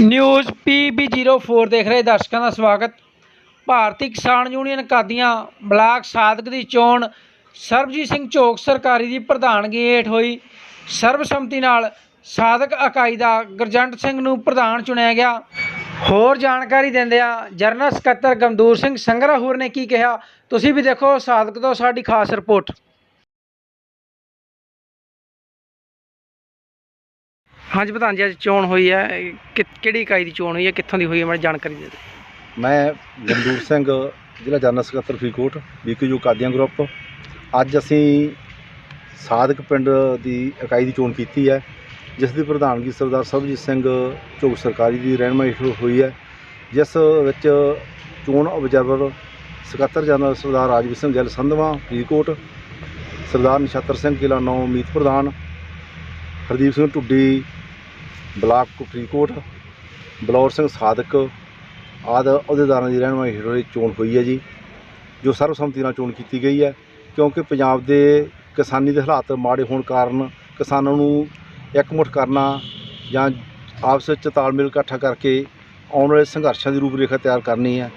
News PB04 ਦੇਖ ਰਹੇ ਦਰਸ਼ਕਾਂ ਦਾ ਸਵਾਗਤ। ਭਾਰਤੀ ਕਿਸਾਨ ਯੂਨੀਅਨ ਕਾਦੀਆਂ ਬਲਾਕ ਸਾਦਕ ਦੀ ਚੋਣ, ਸਰਬਜੀਤ ਸਿੰਘ ਝੋਕ ਸਰਕਾਰੀ ਦੀ ਪ੍ਰਧਾਨਗੀ ਹੇਠ ਹੋਈ। ਸਰਬਸੰਮਤੀ ਨਾਲ ਸਾਦਕ ਇਕਾਈ ਦਾ ਗੁਰਜੰਟ ਸਿੰਘ ਨੂੰ ਪ੍ਰਧਾਨ ਚੁਣਿਆ ਗਿਆ। ਹੋਰ ਜਾਣਕਾਰੀ ਦਿੰਦਿਆਂ ਜਰਨਲ ਸਕੱਤਰ ਗਮਦੂਰ ਸਿੰਘ ਸੰਗਰਾ ਹੋਰ ਨੇ ਕੀ ਕਿਹਾ? ਤੁਸੀਂ ਵੀ ਦੇਖੋ ਸਾਦਕ ਤੋਂ ਸਾਡੀ ਖਾਸ ਰਿਪੋਰਟ। ਹਾਂਜੀ ਪ੍ਰਧਾਨ ਜੀ, ਅੱਜ ਚੋਣ ਹੋਈ ਹੈ। ਕਿ- ਕਿਹੜੀ ਇਕਾਈ ਦੀ ਚੋਣ ਹੋਈ ਹੈ? ਕਿੱਥੋਂ ਦੀ ਹੋਈ ਹੈ? ਮੈਨੂੰ ਜਾਣਕਾਰੀ ਦੇ ਦਿਓ। ਮੈਂ ਗੰਦੂਰ ਸਿੰਘ, ਜ਼ਿਲ੍ਹਾ ਜਨਰਲ ਸਕੱਤਰ ਫਰੀਦਕੋਟ, ਬੀਕੇਯੂ ਕਾਦੀਆਂ ਗਰੁੱਪ। ਅੱਜ ਅਸੀਂ ਸਾਦਕ ਪਿੰਡ ਦੀ ਇਕਾਈ ਦੀ ਚੋਣ ਕੀਤੀ ਹੈ, ਜਿਸ ਦੀ ਪ੍ਰਧਾਨਗੀ ਸਰਦਾਰ ਸਰਬਜੀਤ ਸਿੰਘ ਝੋਕ ਸਰਕਾਰੀ ਦੀ ਰਹਿਨਮਾਈ ਹੇਠ ਹੋਈ ਹੈ। ਜਿਸ ਵਿੱਚ ਚੋਣ ਆਬਜ਼ਰਵਰ ਸਕੱਤਰ ਜਨਰਲ ਸਰਦਾਰ ਰਾਜਵੀਰ ਸਿੰਘ ਗਿੱਲ ਸੰਧਵਾ, ਫਰੀਦਕੋਟ, ਸਰਦਾਰ ਨਛੱਤਰ ਸਿੰਘ ਕਿਲਾ ਨੌ ਮੀਤ ਪ੍ਰਧਾਨ, ਹਰਦੀਪ ਸਿੰਘ ਢੁੱਡੀ ਬਲਾਕ ਫਰੀਦਕੋਟ ਬਲੌਰ ਸਿੰਘ ਸਾਦਕ, ਆਦ ਅਹੁਦੇਦਾਰਾਂ ਦੀ ਰਹਿਨਮਾਈ ਹੇਠ ਹੋਈ ਚੋਣ ਹੋਈ ਹੈ ਜੀ, ਜੋ ਸਰਬਸੰਮਤੀ ਨਾਲ ਚੋਣ ਕੀਤੀ ਗਈ ਹੈ, ਕਿਉਂਕਿ ਪੰਜਾਬ ਦੇ ਕਿਸਾਨੀ ਦੇ ਹਾਲਾਤ ਮਾੜੇ ਹੋਣ ਕਾਰਨ ਕਿਸਾਨਾਂ ਨੂੰ ਇਕਮੁੱਠ ਕਰਨਾ ਜਾਂ ਆਪਸ ਵਿੱਚ ਤਾਲਮੇਲ ਇਕੱਠਾ ਕਰਕੇ ਆਉਣ ਵਾਲੇ ਸੰਘਰਸ਼ਾਂ ਦੀ ਰੂਪਰੇਖਾ ਤਿਆਰ ਕਰਨੀ ਹੈ,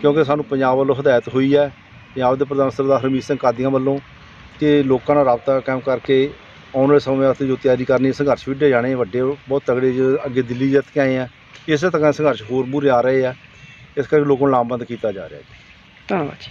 ਕਿਉਂਕਿ ਸਾਨੂੰ ਪੰਜਾਬ ਵੱਲੋਂ ਹਦਾਇਤ ਹੋਈ ਹੈ, ਪੰਜਾਬ ਦੇ ਪ੍ਰਧਾਨ ਸਰਦਾਰ ਹਰਮੀਤ ਸਿੰਘ ਕਾਦੀਆਂ ਵੱਲੋਂ ਕਿ ਲੋਕਾਂ ਨਾਲ ਰਾਬਤਾ ਕਾਇਮ ਕਰਕੇ ਆਉਣ ਵਾਲੇ ਸਮੇਂ ਵਾਸਤੇ ਜੋ ਤਿਆਰੀ ਕਰਨੀ ਸੰਘਰਸ਼ ਵਿੱਢੇ ਜਾਣੇ ਵੱਡੇ ਬਹੁਤ ਤਗੜੇ ਜੋ ਅੱਗੇ ਦਿੱਲੀ ਜਿੱਤ ਕੇ ਆਏ ਆ, ਇਸੇ ਤਰ੍ਹਾਂ ਸੰਘਰਸ਼ ਹੋਰ ਮੂਹਰੇ ਆ ਰਹੇ ਆ, ਇਸ ਕਰਕੇ ਲੋਕਾਂ ਨੂੰ ਲਾਮਬੰਦ ਕੀਤਾ ਜਾ ਰਿਹਾ ਜੀ ਧੰਨਵਾਦ ਜੀ।